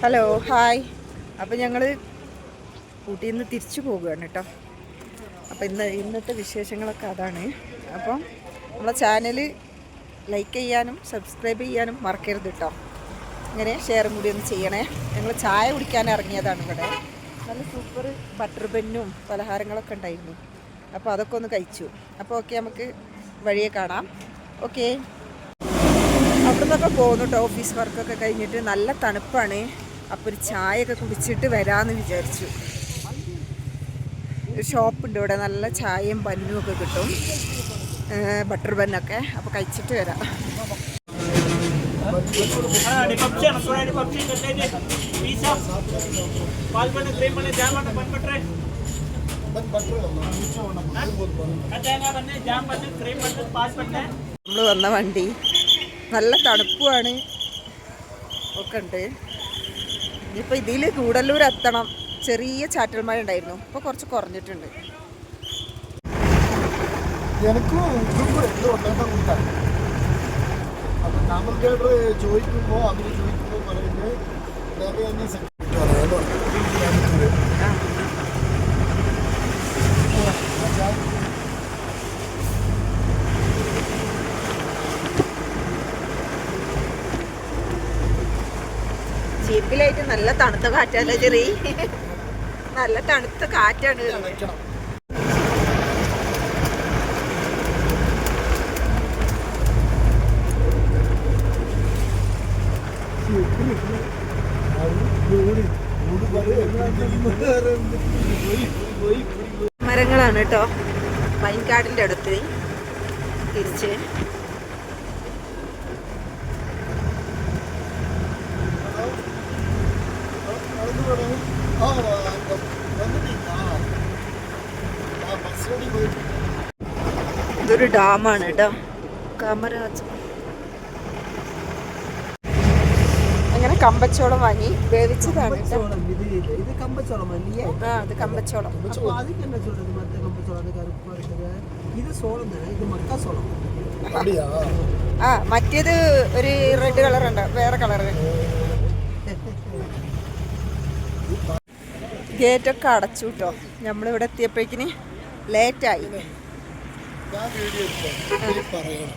Hello hi അപ്പം ഞങ്ങൾ ഊട്ടിയിൽ നിന്ന് തിരിച്ചു പോകുകയാണ് കേട്ടോ. അപ്പം ഇന്ന് ഇന്നത്തെ വിശേഷങ്ങളൊക്കെ അതാണ്. അപ്പം നമ്മളെ ചാനൽ ലൈക്ക് ചെയ്യാനും സബ്സ്ക്രൈബ് ചെയ്യാനും മറക്കരുത് കേട്ടോ. ഇങ്ങനെ ഷെയറും കൂടി ഒന്ന് ചെയ്യണേ. ഞങ്ങൾ ചായ കുടിക്കാൻ ഇറങ്ങിയതാണ് ഇവിടെ. നല്ല സൂപ്പർ ബട്ടർ ബന്നും പലഹാരങ്ങളൊക്കെ ഉണ്ടായിരുന്നു. അപ്പോൾ അതൊക്കെ ഒന്ന് കഴിച്ചു. അപ്പോൾ ഓക്കെ നമുക്ക് വഴിയെ കാണാം. ഓക്കെ അവിടുന്നൊക്കെ പോകുന്നു കേട്ടോ ഓഫീസ് വർക്കൊക്കെ കഴിഞ്ഞിട്ട്. നല്ല തണുപ്പാണ്. അപ്പോൾ ഒരു ചായയൊക്കെ കുടിച്ചിട്ട് വരാമെന്ന് വിചാരിച്ചു. ഒരു ഷോപ്പുണ്ട് ഇവിടെ നല്ല ചായയും പന്നും ഒക്കെ കിട്ടും. ബട്ടർ പന്നൊക്കെ അപ്പോൾ കഴിച്ചിട്ട് വരാം. നമ്മൾ വന്ന വണ്ടി. നല്ല തണുപ്പുമാണ് ഒക്കെ ഉണ്ട്. ഇനിയിപ്പോൾ ഇതിൽ കൂടല്ലൂർ എത്തണം ചെറിയ ചാറ്റൽ മഴ ഉണ്ടായിരുന്നു ഇപ്പോൾ കുറച്ച് കുറഞ്ഞിട്ടുണ്ട്. എനിക്കും ചോദിക്കുമ്പോൾ അവർ എന്തോ ജീപ്പിലായിട്ട് നല്ല തണുത്ത കാറ്റാണ് ചെറി. നല്ല തണുത്ത കാറ്റാണ് മരങ്ങളാണ് കേട്ടോ. പൈൻകാടിന്റെ അടുത്ത് തിരിച്ച്. ഇതൊരു ഡാമാണ് കേട്ടോ കാമരാജ് അങ്ങനെ കമ്പച്ചോളം വാങ്ങി വേവിച്ചതാണ് ഇത് കമ്പച്ചോളം ആ മറ്റേത് ഒരു റെഡ് കളർ ഉണ്ട് വേറെ കളറ് ഗേറ്റൊക്കെ അടച്ചു കേട്ടോ നമ്മളിവിടെ എത്തിയപ്പോഴേക്കിന് ലേറ്റായി. പറയണം.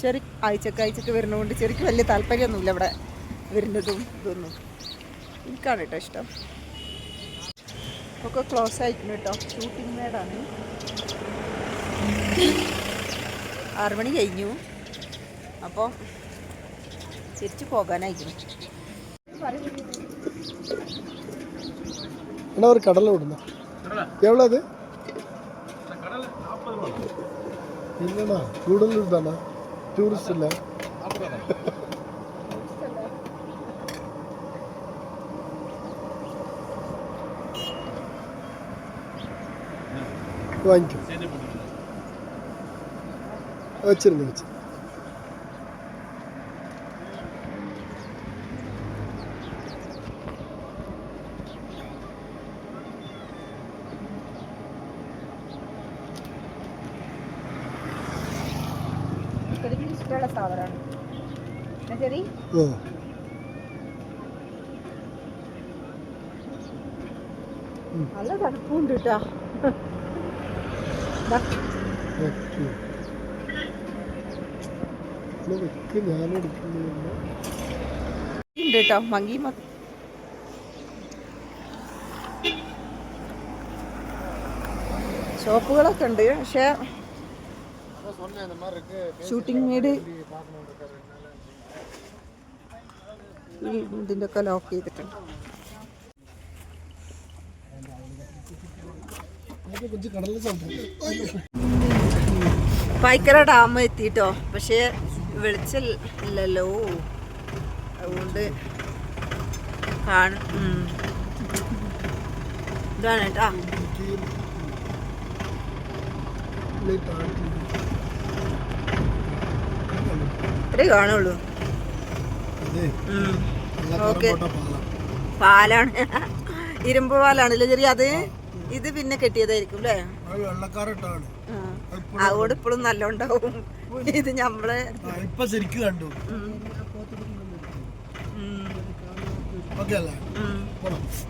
ചെറി ആഴ്ചക്ക് ആഴ്ചക്ക് വരുന്നതുകൊണ്ട് ചെറിക്ക് വലിയ താല്പര്യമൊന്നുമില്ല ഇവിടെ വരുന്നതും ഇതൊന്നും. എനിക്കാണ് കേട്ടോ ഇഷ്ടം. ഒക്കെ ക്ലോസ് ആയിരിക്കുന്നു കേട്ടോ. ഷൂട്ടിംഗ് മേഡാണ് ആറു മണി കഴിഞ്ഞു. അപ്പോൾ തിരിച്ചു പോകാനായിരിക്കും എന്നാ ടൂറിസ്റ്റ് അല്ലേ? വാങ്ങിക്കും. വെച്ചിരുന്നു വെച്ചു. ഇഷ്ടമുള്ള സാധനമാണ്. ശരി? നല്ല തണുപ്പുണ്ട് കേട്ടോ ഉണ്ട് കേട്ടോ മങ്കി ഷോപ്പുകളൊക്കെ ഉണ്ട് പക്ഷേ ഷൂട്ടിംഗ് വീട് ഇതിന്റെയൊക്കെ ലോക്ക് ചെയ്തിട്ടുണ്ട്. പായ്ക്കര ഡാം എത്തിട്ടോ. പക്ഷേ വെളിച്ചം ഇല്ലല്ലോ. അതുകൊണ്ട്. ഇതാണ് കേട്ടാ. കാണുള്ളൂ. ഓക്കെ. പാലാണ്. ഇരുമ്പ് പാലാണല്ലേ ചെറിയ അത് ഇത് പിന്നെ കെട്ടിയതായിരിക്കും അല്ലേ അതുകൊണ്ട് ഇപ്പോഴും നല്ല ഉണ്ടാവും ഇത് ഞമ്മൾ ഇപ്പൊ ശരിക്കും കണ്ടു.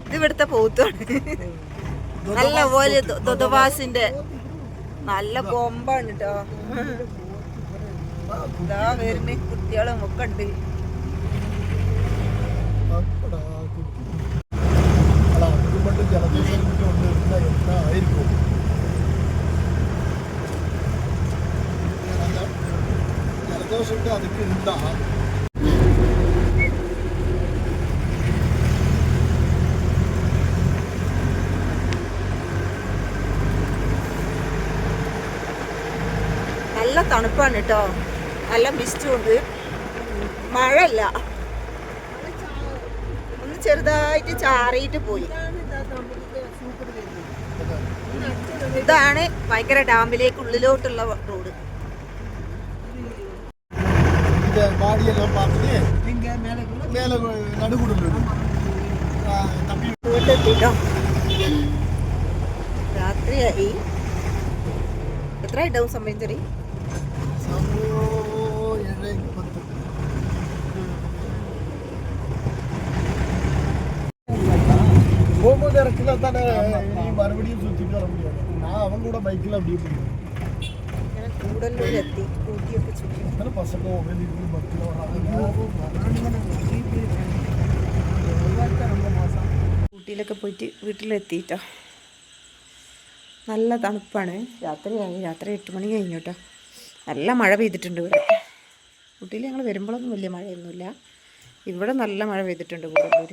ഇത് ഇവിടുത്തെ പോത്താണ്. നല്ല പോലെ ദുദവാസിന്റെ നല്ല കൊമ്പാണ് കേട്ടോ ഇതാ വരുന്ന കുട്ടികളും ഒക്കെ ഉണ്ട്. അപ്പടാ, കുട്ടി. അല്ല, അതിനും പണ്ട് ജലദോഷം കുട്ടി വന്നിരുന്ന എന്തായിരിക്കും? അല്ല, അതിക്ക് ഉണ്ടാ നല്ല തണുപ്പാണ് കേട്ടോ. നല്ല മിസ്റ്റും ഉണ്ട് മഴയല്ല. ഒന്ന് ചെറുതായിട്ട് ചാറിയിട്ട് പോയി. ഇതാണ് ഭയങ്കര ഡാമിലേക്ക് ഉള്ളിലോട്ടുള്ള റോഡ്. இந்த மாடியெல்லாம் பார்த்துட்டு இங்கே மேலே மேலே நடுகுடல் தம்பி. రాత్రి అయ్యి ఎత్ర డౌన్ సంబంధించి போகும்போது இடத்துல தானே மறுபடியும் சுற்றிட்டு வர முடியாது நான் அவங்க கூட பைக்கில் அப்படியே போயிடுவேன் കൂടല്ലൂരെത്തി കൂട്ടിയൊക്കെ ചുറ്റി. ഊട്ടിയിലൊക്കെ പോയിട്ട് വീട്ടിലെത്തിയിട്ടോ നല്ല തണുപ്പാണ്. രാത്രിയായി രാത്രി എട്ട് മണി കഴിഞ്ഞു കേട്ടോ നല്ല മഴ പെയ്തിട്ടുണ്ട് ഇവിടെ. ഊട്ടിയിൽ ഞങ്ങൾ വരുമ്പോഴൊന്നും വലിയ മഴയൊന്നുമില്ല. ഇവിടെ നല്ല മഴ പെയ്തിട്ടുണ്ട് കൂടല്ലൂർ